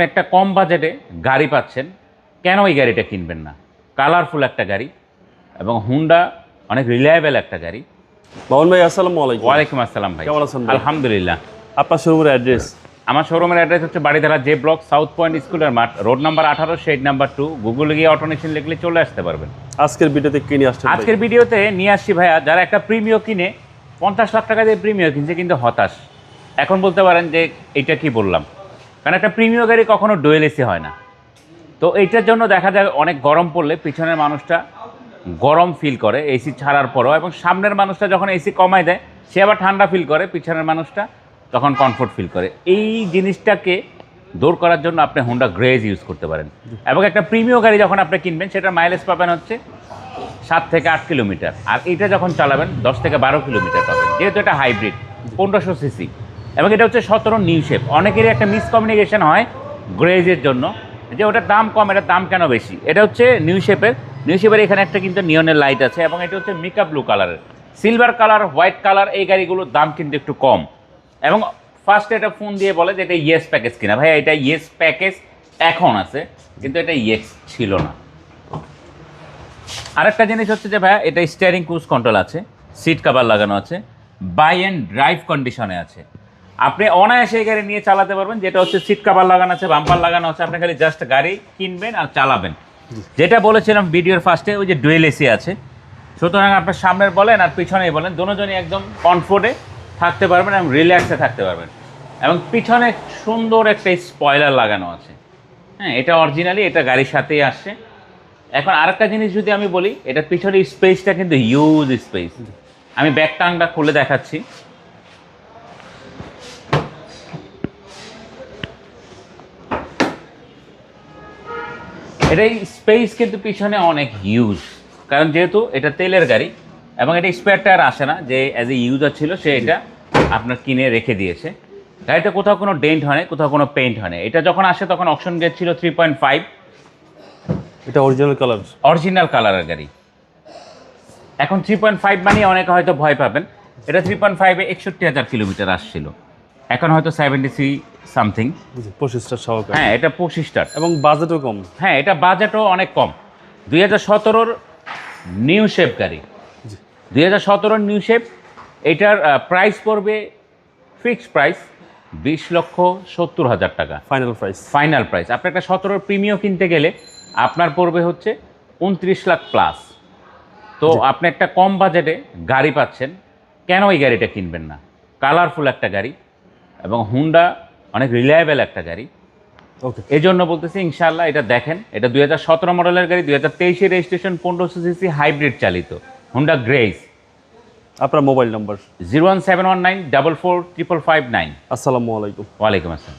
আপনি একটা কম বাজেটে গাড়ি পাচ্ছেন কেন এই গাড়িটা কিনবেন না? কালারফুল একটা গাড়ি এবং হুন্ডা অনেক রিলায়েবল একটা গাড়ি। বাবন ভাই আসসালামু আলাইকুম। ওয়ালাইকুম আসসালাম ভাই। কেমন আছেন আলহামদুলিল্লাহ। আপনার শোরুমের অ্যাড্রেস আমার শোরুমের অ্যাড্রেস হচ্ছে Baridhara J block south point স্কুলের মাঠ রোড নাম্বার আঠারো শেড নাম্বার টু গুগলে গিয়ে অটোনেশন লিখলে চলে আসতে পারবেন। আজকের ভিডিওতে কি নিয়ে আসছেন ভাই? আজকের ভিডিওতে নিয়ে আসছি ভাইয়া যারা একটা প্রিমিয় কিনে পঞ্চাশ লাখ টাকা দিয়ে প্রিমিয় কিনছে কিন্তু হতাশ। এখন বলতে পারেন যে এটা কি বললাম? কারণ একটা প্রিমিয় গাড়ি কখনো ডোয়েল এসি হয় না। তো এইটার জন্য দেখা যায় অনেক গরম পড়লে পিছনের মানুষটা গরম ফিল করে এসি ছাড়ার পরও এবং সামনের মানুষটা যখন এসি কমায় দেয়, সে আবার ঠান্ডা ফিল করে, পিছনের মানুষটা তখন কমফোর্ট ফিল করে। এই জিনিসটাকে দূর করার জন্য আপনি হোন্ডা গ্রেজ ইউজ করতে পারেন। এবং একটা প্রিমিয় গাড়ি যখন আপনি কিনবেন সেটার মাইলেজ পাবেন হচ্ছে সাত থেকে আট কিলোমিটার। আর এটা যখন চালাবেন, দশ থেকে বারো কিলোমিটার পাবেন। যেহেতু এটা হাইব্রিড পনেরোশো সিসি এবং এটা হচ্ছে সতেরো নিউ শেপ অনেকেরই একটা মিসকমিউনিকেশন হয় গ্রেজের জন্য, যে ওটার দাম কম, এটার দাম কেন বেশি? এটা হচ্ছে নিউ শেপের নিউ শেপের এখানে একটা কিন্তু নিয়নের লাইট আছে এবং এটা হচ্ছে মিকা ব্লু কালারের সিলভার কালার হোয়াইট কালার এই গাড়িগুলোর দাম কিন্তু একটু কম। এবং ফার্স্টে এটা ফোন দিয়ে বলে যে এটা ইয়েস প্যাকেজ কিনা। ভাই এটা ইয়েস প্যাকেজ এখন আছে, কিন্তু এটা ইয়েস ছিল না। আরেকটা জিনিস হচ্ছে যে ভাইয়া, এটা স্টিয়ারিং ক্রুজ কন্ট্রোল আছে সিট কভার লাগানো আছে বাই অ্যান্ড ড্রাইভ কন্ডিশনে আছে। আপনি অনায়াসে এই গাড়ি নিয়ে চালাতে পারবেন, যেটা হচ্ছে সিট কভার লাগানো আছে বাম্পার লাগানো আছে। আপনি খালি জাস্ট গাড়ি কিনবেন আর চালাবেন। যেটা বলেছিলাম ভিডিওর ফার্স্টে ওই যে ডুয়েল এসি আছে। সুতরাং আপনার সামনের বলেন আর পিছনেই বলেন, দুজনই একদম কমফোর্টে থাকতে পারবেন এবং রিল্যাক্সে থাকতে পারবেন। এবং পিছনে সুন্দর একটা স্পয়লার লাগানো আছে। হ্যাঁ এটা অরিজিনালি এটা গাড়ির সাথেই আসছে। এখন আরেকটা জিনিস যদি আমি বলি এটার পিছনে স্পেসটা কিন্তু হিউজ স্পেস আমি ব্যাক টাংটা খুলে দেখাচ্ছি। এটা স্পেস কিন্তু পিছনে অনেক হিউজ কারণ যেহেতু এটা তেলের গাড়ি এবং এটা স্পেয়ার টায়ার আসে না যে অ্যাজ এ ইউজার ছিল সে এটা আপনার কিনে রেখে দিয়েছে। গাড়িতে কোথাও কোনো ডেন্ট হয় কোথাও কোনো পেইন্ট হয় এটা যখন আসে তখন অপশন গেট ছিল থ্রি পয়েন্ট ফাইভ এটা অরিজিনাল কালার অরিজিনাল কালারের গাড়ি। এখন থ্রি পয়েন্ট ফাইভ মানে অনেকে হয়তো ভয় পাবেন। এটা থ্রি পয়েন্ট ফাইভে একষট্টি হাজার কিলোমিটার আসছিল। এখন হয়তো সেভেন্টি থ্রি সামথিং পঁচিশটা সহকারে। হ্যাঁ এটা পঁচিশটার। এবং বাজেটও কম। হ্যাঁ এটা বাজেটও অনেক কম। দুই হাজার সতেরোর নিউ শেপ গাড়ি। দুই হাজার সতেরোর নিউ শেপ এটার প্রাইস পড়বে ফিক্সড প্রাইস বিশ লক্ষ সত্তর হাজার টাকা। ফাইনাল প্রাইস ফাইনাল প্রাইস আপনি একটা সতেরোর প্রিমিয়াম কিনতে গেলে আপনার পড়বে হচ্ছে উনত্রিশ লাখ প্লাস তো আপনি একটা কম বাজেটে গাড়ি পাচ্ছেন কেন এই গাড়িটা কিনবেন না? কালারফুল একটা গাড়ি। এবং হুন্ডা অনেক রিলায়েবল একটা গাড়ি। ওকে এই জন্য বলতেছি ইনশাল্লাহ এটা দেখেন এটা দুই হাজার সতেরো মডেলের গাড়ি দুই হাজার তেইশে রেজিস্ট্রেশন পনেরোশো সিসি হাইব্রিড চালিত হুন্ডা গ্রেস আপনার মোবাইল নম্বর zero one seven one nine double four triple five nine. আসসালামু আলাইকুম। ওয়ালাইকুম আসসালাম।